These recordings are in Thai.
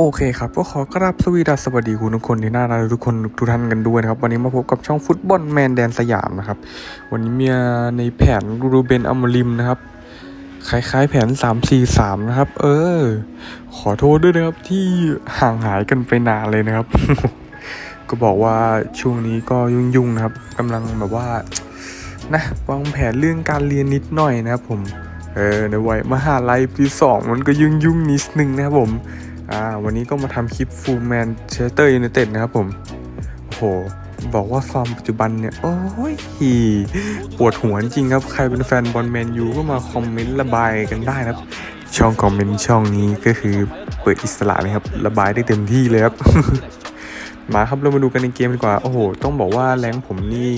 โอเคครับ ก็ขอกราบสวีดัสสวัสดีคุณทุกคนที่น่ารักทุกคนทุกท่านกันด้วยนะครับ วันนี้มาพบกับช่องฟุตบอลแมนแดนสยามนะครับ วันนี้มีในแผนรูเบนอัมริมนะครับ คล้ายๆแผน 3 4 3 นะครับ เออ ขอโทษด้วยนะครับที่ห่างหายกันไปนานเลยนะครับ ก็บอกว่าช่วงนี้ก็ยุ่งๆนะครับกำลังแบบว่านะวางแผนเรื่องการเรียนนิดหน่อยนะครับผม เออในวัยมหาลัยปีสองมันก็ยุ่งๆนิดนึงนะครับผม อ่าวันนี้ก็มาทำคลิปฟูลแมนเชสเตอร์ยูไนเต็ดนะครับผม โอ้โห บอกว่าฟอร์มปัจจุบันเนี่ย โอ้ยปวดหัวจริงครับ ใครเป็นแฟนบอลแมนยูก็มาคอมเมนต์ระบายกันได้นะครับ ช่องคอมเมนต์ช่องนี้ก็คือเปิดอิสระเลยครับ ระบายได้เต็มที่เลยครับมาครับเรามาดูกันในเกมดีกว่า โอ้โห ต้องบอกว่าแรงผมนี่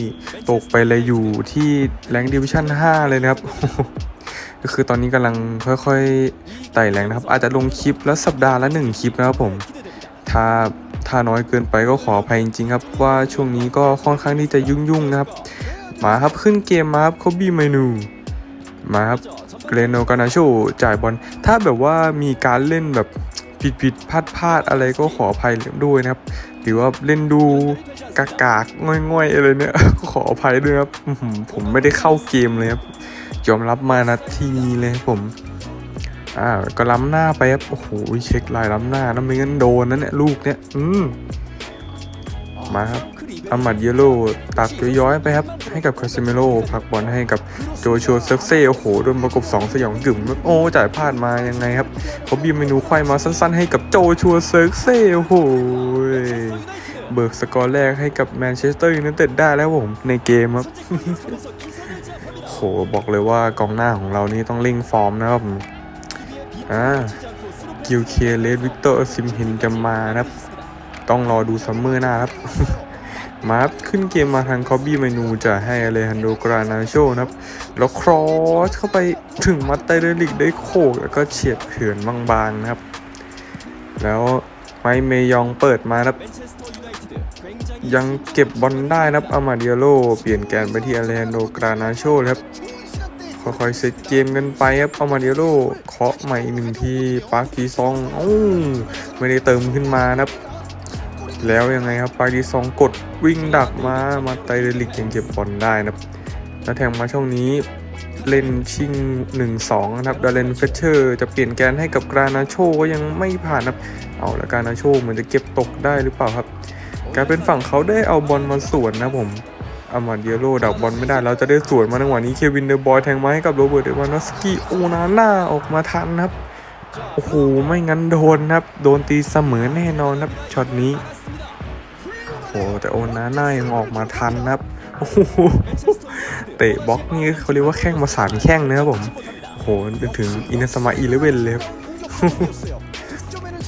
ตกไปเลยอยู่ที่แรงดิวิชั่น 5 เลยนะครับ ก็คือตอนนี้กำลังค่อยๆไต่แรงนะครับ อาจจะลงคลิปแล้วสัปดาห์ละหนึ่งคลิปนะครับผม ถ้าถ้าน้อยเกินไปก็ขออภัยจริงๆครับ ว่าช่วงนี้ก็ค่อนข้างที่จะยุ่งๆนะครับ มาครับขึ้นเกมมาครับโคบี้เมนูมาครับเกรโนกานาโชจ่ายบอลถ้าแบบว่ามีการเล่นแบบผิดผิดพลาดพลาดๆอะไรก็ขออภัยด้วยนะครับ หรือว่าเล่นดูกากากๆง่อยๆอะไรเนี่ยก็ขออภัยด้วยครับผมไม่ได้เข้าเกมเลยครับ ยอมรับมานาทีนี้เลยผมอ่าก็ล้ำหน้าไปครับโอ้โหเช็คลายล้ำหน้านะไม่งั้นโดนนะเนี่ยลูกเนี่ยอืมมาครับอามัดเยโลตักย้อยๆไปครับ ให้กับคาซิเมโลพักบอลให้กับโจชัวเซิร์กเซ่โอ้โหโดนประกบ 2 สยองกึ่มโอ้จ่ายพลาดมายังไงครับเขาบีมเมนูควายมาสั้นๆ ให้กับโจชัวเซิร์กเซ่โอ้โหเบิกสกอร์แรกให้กับแมนเชสเตอร์ยูไนเต็ดได้แล้วผมในเกมครับ หบอกเลยว่ากองหน้าของเรานี่ต้องเร่งฟอร์มนะครับอ่ากิลเคเลสวิกเตอร์ซิมเฮนจะมานะครับ ต้องรอดูซัมเมอร์หน้าครับมาครับขึ้นเกมมาทางคอบบี้เมนูจะให้อเลฮันโดกรานาโชนะครับ แล้วครอสเข้าไปถึงมัตเตอร์ลิกได้โขกแล้วก็เฉียดเถือนบางๆนะครับ แล้วไมเมยองเปิดมาครับ ยังเก็บบอลได้นะครับอามาเดียโลเปลี่ยนแกนไปที่อเลนโดกรานาโชครับค่อยๆเซตเกมกันไปครับอามาเดียโลเคาะใหม่หนึ่งทีปาร์กีซองโอ้ไม่ได้เติมขึ้นมานะครับแล้วยังไงครับปาร์กีซองกดวิ่งดักมามาไตเดลิกยังเก็บบอลได้นะครับแล้วแทงมาช่องนี้เล่นชิง 1-2 นะครับดาเลนเฟเชอร์จะเปลี่ยนแกนให้กับกรานาโชก็ยังไม่ผ่านนะครับ เอาละกรานาโชเหมือนจะเก็บตกได้หรือเปล่าครับ กลายเป็นฝั่งเขาได้เอาบอลมาสวนนะผมอามาเดียโรดักบอลไม่ได้แล้วจะได้สวนมาในวันนี้เควินเดอร์บอยแทงมาให้กับโรเบิร์ตเดวานอสกี้โอนาน่าออกมาทันนะครับโอ้โหไม่งั้นโดนครับ โดนตีเสมอแน่นอนครับช็อตนี้โอ้แต่โอนาน่ายังออกมาทันครับโอ้โหเตะบล็อกนี่เขาเรียกว่าแข้งมาสานแข้งนะครับผมโอ้โหถึงอินาสมาอีเลเวนเลยครับ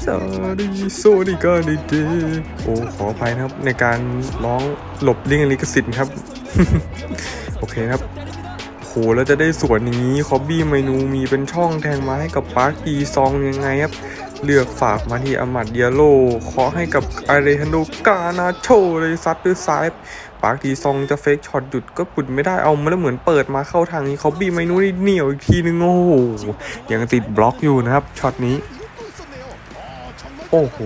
ซาดิโซดิกาดิเดโอ้ขออภัยนะครับ ในการร้องหลบเลี่ยงลิขสิทธิ์ครับ โอเคครับโหแล้วจะได้สวนอย่างนี้คอบบี้เมนูมีเป็นช่องแทงมาให้กับปาร์คอีซองยังไงครับเลือกฝากมาที่อามัดเดียโลเคาะให้กับอาเรฮันโดกานาโชเลยซัดด้วยซ้ายปาร์คีซองจะเฟกช็อตหยุดก็ปุดไม่ได้เอามาแล้วเหมือนเปิดมาเข้าทางนี้คอบบี้เมนูนี่เหนียวอีกทีนึงโอ้โหยังติดบล็อกอยู่นะครับช็อตนี้ โอ้โห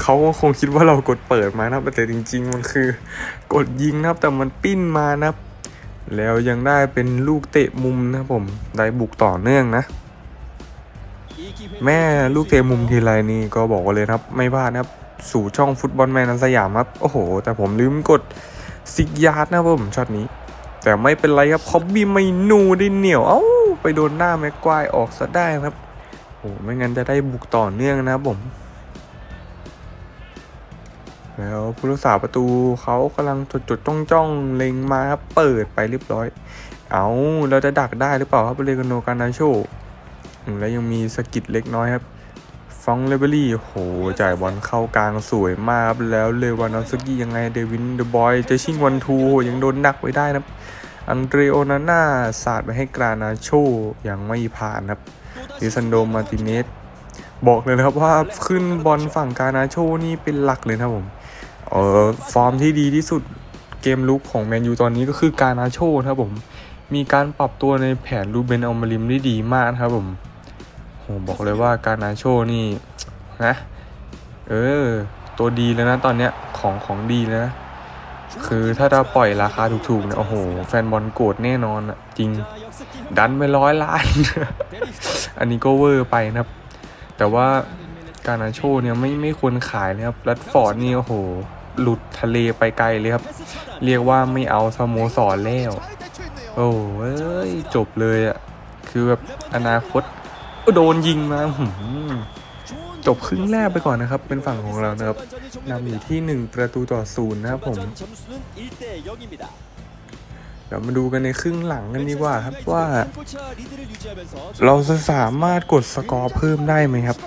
เขาก็คงคิดว่าเรากดเปิดมานะครับแต่จริง ๆ มันคือกดยิงนะครับ แต่มันปิ้นมานะแล้วยังได้เป็นลูกเตะมุมนะผมได้บุกต่อเนื่องนะ แม่ลูกเตะมุมทีไรนี่ก็บอกเลยครับ ไม่พลาดนะครับสู่ช่องฟุตบอลแมนสยามครับ โอ้โห แต่ผมลืมกดซิกยาร์ดนะผมช็อตนี้ แต่ไม่เป็นไรครับคอบบี้ไม่นูได้เหนียว เอ้า ไปโดนหน้าแม็กควายออกซะได้ครับ โอ้ไม่งั้นจะได้บุกต่อเนื่องนะครับผม แล้วผู้รักษาประตูเขากำลังจดจดจ้องจ้องๆเล็งมาเปิดไปเรียบร้อย เอาเราจะดักได้หรือเปล่าครับเรกโนการนาโชแล้วยังมีสกิดเล็กน้อยครับฟองเลเบอรี่โห จ่ายบอลเข้ากลางสวยมากครับแล้วเลวานอสกี้ยังไง เดวินเดอะบอยจะชิงวันทูยังโดนดักไว้ได้นับอังเดรโอนาน่าสาดไปให้กรานาโชยังไม่ผ่านครับ ลิซันโดมาร์ติเนสบอกเลยนะครับว่าขึ้นบอลฝั่งกานาโชนี่เป็นหลักเลยนะผมเออฟอร์มที่ดีที่สุดเกมลุกของแมนยูตอนนี้ก็คือกานาโชนะครับผม มีการปรับตัวในแผนรูเบนอัลมาริมได้ดีมากครับผมโหบอกเลยว่าการนาโชนี่นะ เออ ตัวดีแล้วนะตอนเนี้ยของของดีแล้วนะ คือถ้าเราปล่อยราคาถูกๆเนี่ยโอ้โห แฟนบอลโกรธแน่นอนอะจริง ดันไปร้อยล้าน อันนี้ก็เวอร์ไปนะครับ แต่ว่าการนาโชเนี่ยไม่ไม่ควรขายเลยครับรัดฟอร์ดนี่โอ้โห หลุดทะเลไปไกลเลยครับ เรียกว่าไม่เอาสโมสรแล้ว โอ้เอ้ยจบเลยอะคือแบบอนาคตโดนยิงมาหืม จบครึ่งแรกไปก่อนนะครับ เป็นฝั่งของเรานะครับนำอยู่ที่ 1 ประตูต่อศูนย์นะครับผมเดี๋ยวมาดูกันในครึ่งหลังกันดีกว่าครับว่า เราจะสามารถกดสกอร์เพิ่มได้ไหมครับ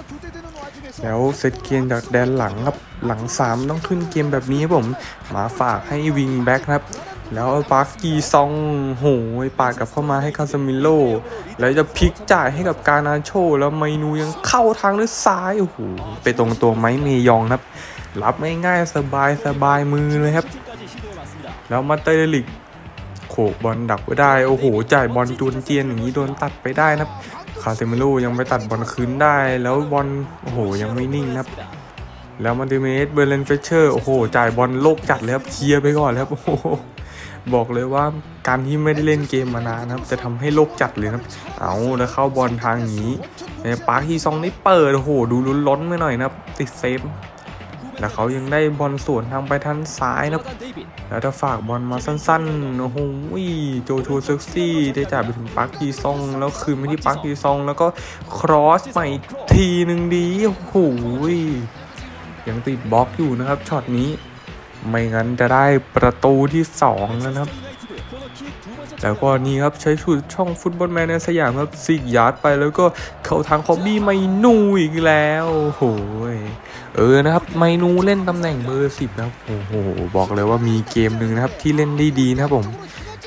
แล้วเซตเกมจากแดนหลังครับหลัง 3 ต้องขึ้นเกมแบบนี้ครับผม มาฝากให้วิงแบ็คครับ แล้วปาร์กีซองโหยปาดกลับเข้ามาให้คาซามิโล แล้วจะพลิกจ่ายให้กับการนาโช แล้วไมนูยังเข้าทางด้วยซ้ายโอ้โหไปตรงตัวไม้เมยองครับ รับง่ายๆสบายสบายมือเลยครับ แล้วมาเตอร์ลิกโขกบอลดักไว้ได้ โอ้โห จ่ายบอลจวนเจียนอย่างนี้โดนตัดไปได้นะครับ คาเซมิโลยังไปตัดบอลคืนได้ แล้วบอลโอ้โหยังไม่นิ่งนะครับแล้วมันติเมสเบอร์เลนเฟเชอร์โอ้โหจ่ายบอลโลกจัดเลยครับเคลียร์ไปก่อนแล้วโอ้โห บอกเลยว่าการที่ไม่ได้เล่นเกมมานานนะครับจะทำให้โลกจัดเลยครับ เอาแล้วเข้าบอลทางนี้เนี่ยปาร์คฮีซองได้เปิดโอ้โหดูลุ้นล้นไปหน่อยนะครับติดเซฟแล้วเขายังได้บอลสวนทางไปทางซ้ายนะครับแล้วถ้าฝากบอลมาสั้นๆโอ้โหโจโชเซ็กซี่ได้จ่ายไปถึงปาร์คฮีซอง แล้วคืนไปที่ปาร์คฮีซอง แล้วก็ครอสใหม่ทีหนึ่งดีโอ้โหยังติดบล็อกอยู่นะครับช็อตนี้ ไม่งั้นจะได้ประตูที่สองนะครับ แล้วก็นี่ครับใช้ชุดช่องฟุตบอลแมนในสยามครับสิกยาร์ดไปแล้วก็เข้าทางคอบบี้ไมนูอีกแล้วโอ้โหเออนะครับไมนูเล่นตำแหน่งเบอร์สิบนะครับโอ้โหบอกเลยว่ามีเกมหนึ่งนะครับที่เล่นได้ดีนะครับผม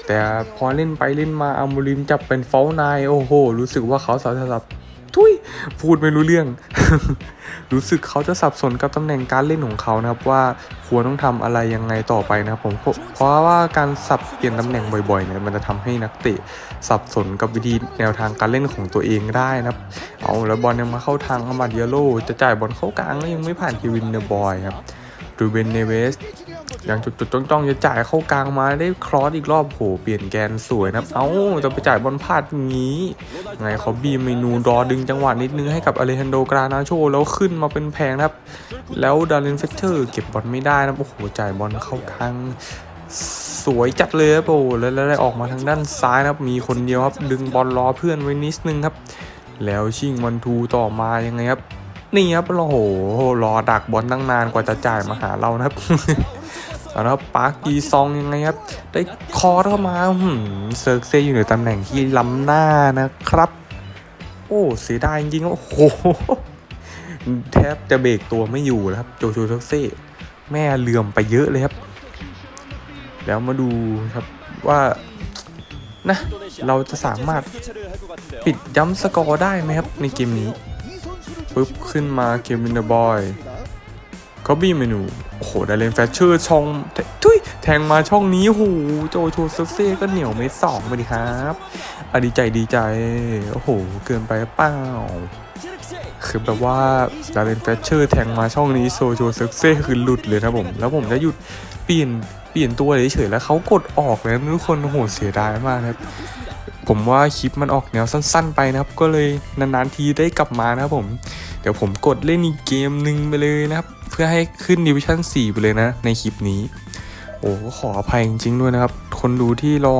แต่พอเล่นไปเล่นมาอัมบูริมจับเป็นฟอลนายโอ้โห รู้สึกว่าเขาสารสับ ทุยพูดไม่รู้เรื่อง รู้สึกเขาจะสับสนกับตำแหน่งการเล่นของเขานะครับว่าควรต้องทำอะไรยังไงต่อไปนะครับผมเพราะว่าการสับเปลี่ยนตำแหน่งบ่อยๆเนี่ยมันจะทำให้นักเตะสับสนกับวิธีแนวทางการเล่นของตัวเองได้นะครับ เอาแล้วบอลยังมาเข้าทางอามาดเยโลจะจ่ายบอลเข้ากลางก็ยังไม่ผ่านเควินเดอะบอยครับ รูเบนเนเวสยังจุดๆจ้องๆจะจ่ายเข้ากลางมาได้ครอสอีกรอบโหเปลี่ยนแกนสวยนะเอ้าจะไปจ่ายบอลพลาดงี้ ไงเขาบีมเมนูรอดึงจังหวะนิดนึงให้กับอเลฮันโดกรานาโชแล้วขึ้นมาเป็นแพงนะครับ แล้วดารินเฟเชอร์เก็บบอลไม่ได้นะโอ้โหจ่ายบอลเข้ากลางสวยจัดเลยครับโอ้แล้วได้ออกมาทางด้านซ้ายนะครับ มีคนเดียวครับ ดึงบอลรอเพื่อนไว้นิดนึงครับ แล้วชิงวันทูต่อมายังไงครับ นี่ครับโอ้โหรอดักบอลตั้งนานกว่าจะจ่ายมาหาเรานะครับแล้วปาร์กีซองยังไงครับ ได้คอร์เข้ามาเซิร์กเซอยู่ในตำแหน่งที่ล้ำหน้านะครับ โอ้เสียดายจริงๆโอ้โหแทบจะเบรกตัวไม่อยู่แล้วครับ โจชูเซิร์กเซแม่เหลื่อมไปเยอะเลยครับ แล้วมาดูครับว่านะเราจะสามารถปิดย้ำสกอร์ได้ไหมครับในเกมนี้ ปุ๊บ ขึ้นมาเกมวินเดอร์บอยก็บี้เมนู โอ้โห ได้เลนแฟชเชอร์ช่องทุยแทงมาช่องนี้โอ้โหโจโชเซเซ่ก็เหนียวเมตสองไปดิครับอดีใจดีใจ โอ้โห เกินไปเปล่าคือแบบว่าดาเลนแฟชเชอร์แทงมาช่องนี้โซโชเซเซ่คือหลุดเลยนะผม แล้วผมจะหยุดเปลี่ยนเปลี่ยนตัวเฉยๆแล้วเขากดออกเลยทุกคนโอ้โหเสียดายมากครับ ผมว่าคลิปมันออกแนวสั้น ๆ ไปนะครับ ก็เลยนานๆทีได้กลับมานะครับผม เดี๋ยวผมกดเล่นอีกเกมหนึ่งไปเลยนะครับ เพื่อให้ขึ้นดิวิชั่น4 ไปเลยนะ ในคลิปนี้ โอ้ขออภัยจริง ๆ ด้วยนะครับ คนดูที่รอ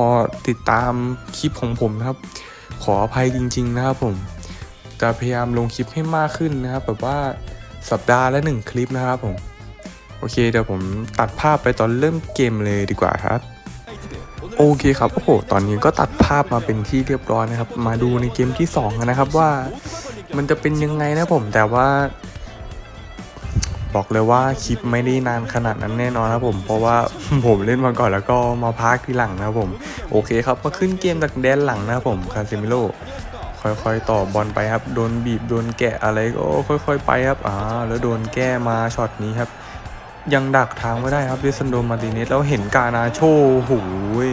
ติดตามคลิปของผมนะครับ ขออภัยจริง ๆ นะครับผมจะพยายามลงคลิปให้มากขึ้นนะครับ แบบว่าสัปดาห์ละหนึ่งคลิปนะครับผม โอเคเดี๋ยวผมตัดภาพไปตอนเริ่มเกมเลยดีกว่าครับ โอเคครับ โอ้โห ตอนนี้ก็ตัดภาพมาเป็นที่เรียบร้อยนะครับ มาดูในเกมที่2กันนะครับว่ามันจะเป็นยังไงนะผมแต่ว่า บอกเลยว่าคลิปไม่ได้นานขนาดนั้นแน่นอนครับผม เพราะว่าผมเล่นมาก่อนแล้วก็มาพักทีหลังนะครับผม โอเคครับมาขึ้นเกมจากแดนหลังนะครับผมคาเซมิโลค่อยๆต่อบอลไปครับ โดนบีบ โดนแกะอะไรก็ค่อย ๆ ไปครับ อ่า แล้วโดนแก้มาช็อตนี้ครับ ยังดักทางไม่ได้ครับเดซันโดมาร์ติเนสแล้วเห็นกานาโชโอ้โหย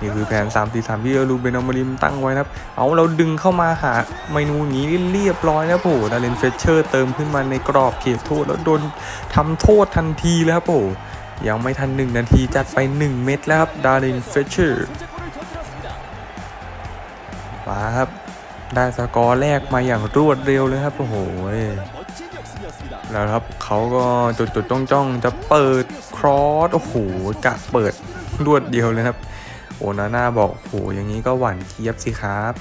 นี่คือแผน3 4 3ที่ลูเบนอมริมตั้งไว้ครับ เอาเราดึงเข้ามาหาเมนูนี้เรียบร้อยแล้วโผดาเลนเฟเชอร์เติมขึ้นมาในกรอบเขตโทษแล้วโดนทำโทษทันทีแล้วครับโผยังไม่ทัน 1 นาทีจัดไป 1 เม็ดแล้วครับดาเลนเฟเชอร์มาครับ ได้สกอร์แรกมาอย่างรวดเร็วเลยครับ โอ้โห แล้วครับเขาก็จดจดจ้องจ้องจะเปิดครอสโอ้โหกะเปิดรวดเดียวเลยครับโอนาน่าบอกโอ้โหอย่างนี้ก็หวานเจี๊ยบสิครับ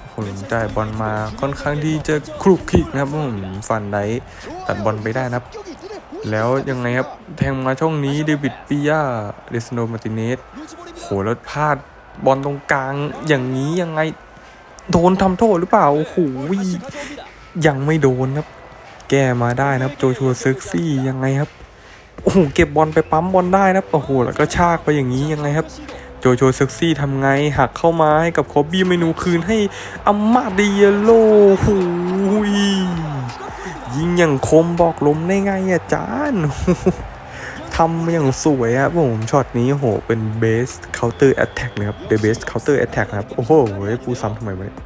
โอ้โหจ่ายบอลมาค่อนข้างที่จะคลุกคลิกนะครับผมฟันไดตัดบอลไปได้นะครับ แล้วยังไงครับแทงมาช่องนี้เดวิดปิยาเดสโนมาติเนสโหแล้วพลาดบอลตรงกลางอย่างนี้ยังไงโดนทำโทษหรือเปล่าโอ้โหยังไม่โดนครับ แก้มาได้นะครับโจชัวซึกซี่ยังไงครับโอ้โหเก็บบอลไปปั๊มบอลได้นะครับโอ้โหแล้วก็ชากไปอย่างนี้ยังไงครับโจโจซึกซี่ทำไงหักเข้ามาให้กับโคบี้เมนูคืนให้อัมมาเดียโลหูยยิงอย่างคมบอกลมได้ไงอะจานทำอย่างสวยครับผมช็อตนี้โหเป็นเบสเคาน์เตอร์แอตแทกเลยครับเดอะเบสเคาน์เตอร์แอตแทกครับ โอ้โหกูซ้ำทำไมวะเนี่ย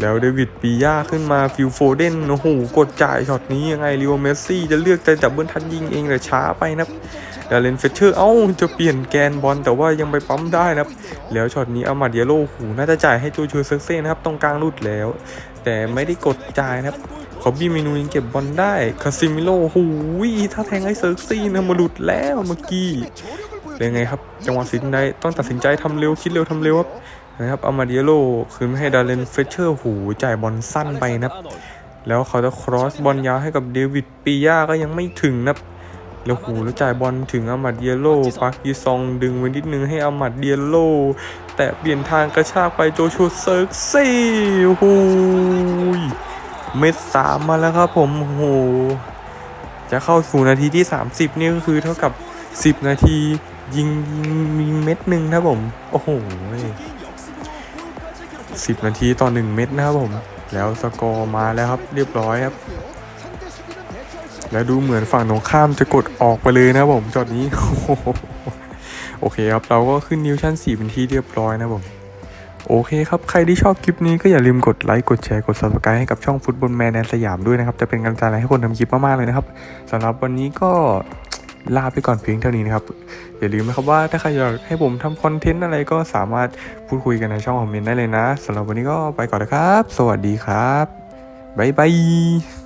แล้วเดวิดปียาขึ้นมาฟิลโฟเดนโอ้โหกดจ่ายช็อตนี้ยังไงลิโอเมสซี่จะเลือกแต่ดับเบิลทันยิงเองแต่ช้าไปนะดาเลนเฟเชอร์เอ้าจะเปลี่ยนแกนบอลแต่ว่ายังไปปั๊มได้นะครับแล้วช็อตนี้อามาเดียโลหูน่าจะจ่ายให้โจชัวเซ็กเซ่นะครับตรงกลางรุดแล้ว แต่ไม่ได้กดจ่ายนะครับคอบบี้เมนูยังเก็บบอลได้คาซิมิโลหูยถ้าแทงให้เซิร์กซี่นะมาหลุดแล้วเมื่อกี้เป็นไงครับ จังหวะสินใจต้องตัดสินใจทำเร็วคิดเร็วทำเร็วครับ นะครับอามาเดียโลคืนให้ดาเลนเฟเชอร์หูจ่ายบอลสั้นไปนะแล้วเขาจะครอสบอลยาวให้กับเดวิดปียาก็ยังไม่ถึงนะแล้วหูแล้วจ่ายบอลถึงอามัดเดียโลปากีซองดึงไว้นิดนึงให้อามัดเดียโลแต่เปลี่ยนทางกระชากไปโจชัวเซิร์กซี่หูยเม็ดสามมาแล้วครับผมโหจะเข้าสู่นาทีที่ 30 นี่ก็คือเท่ากับ 10 นาทียิงยิงยิงเม็ดหนึ่งนะครับผม โอ้โห 10 นาทีต่อ 1 เม็ดนะครับผม แล้วสกอร์มาแล้วครับเรียบร้อยครับ แล้วดูเหมือนฝั่งตรงข้ามจะกดออกไปเลยนะครับผมจอดนี้ โอเคครับ เราก็ขึ้นนิวชั่น4เป็นที่เรียบร้อยนะครับผมโอเคครับ ใครที่ชอบคลิปนี้ก็อย่าลืมกดไลค์กดแชร์กด subscribe ให้กับช่องฟุตบอลแมนแดนสยามด้วยนะครับ จะเป็นกำลังใจให้คนทำคลิปมากๆเลยนะครับสำหรับวันนี้ก็ ลาไปก่อนเพียงเท่านี้นะครับ อย่าลืมนะครับว่าถ้าใครอยากให้ผมทำคอนเทนต์อะไรก็สามารถพูดคุยกันในช่องคอมเมนต์ได้เลยนะสำหรับวันนี้ก็ไปก่อนนะครับ สวัสดีครับบ๊ายบาย